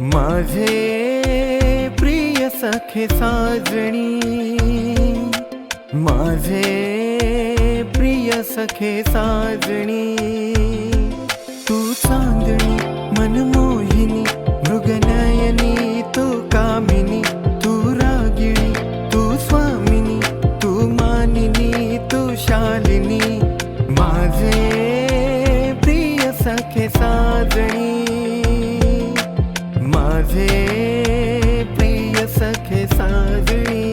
माझे प्रिय सखे साजणी माझे प्रिय सखे साजणी तू चांदणी माझे प्रिय सखे साजणी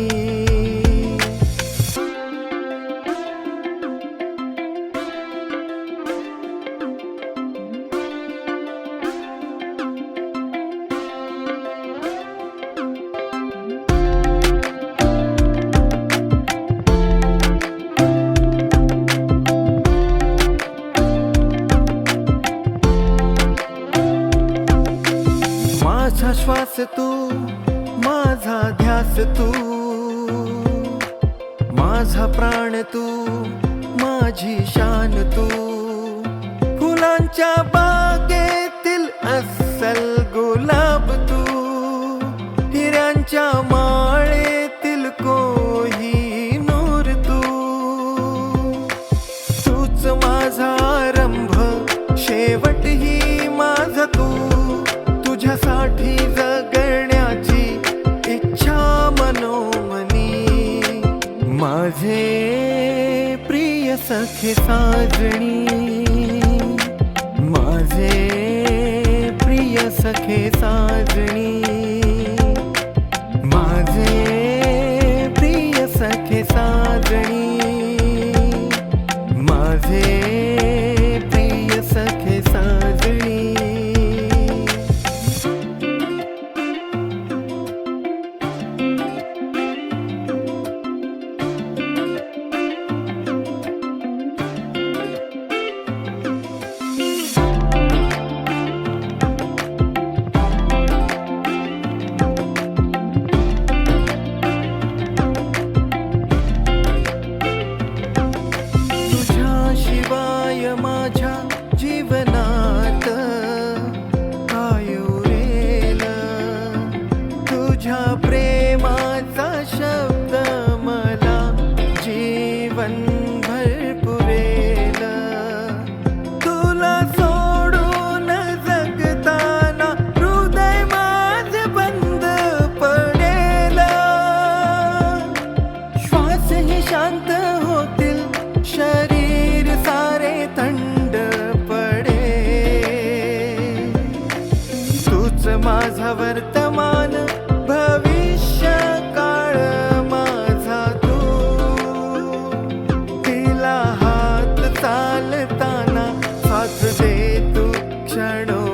माझा श्वास तू माझा ध्यास तू. माझा प्राण तू माझी शान तू. फुलांच्या बागेतील अस्सल गुलाब तू. हिऱ्यांच्या माळेतील कोही नूर तू. तूच माझा आरंभ शेवट ही माझ तू. तुझ्यासाठी जगण्याची इच्छा मनोमनी. माझे प्रिय सखे साजणी. माझे प्रिय सखे साजणी. माझे प्रिय सखे साजणी. साजणी ಕ್ಷಣ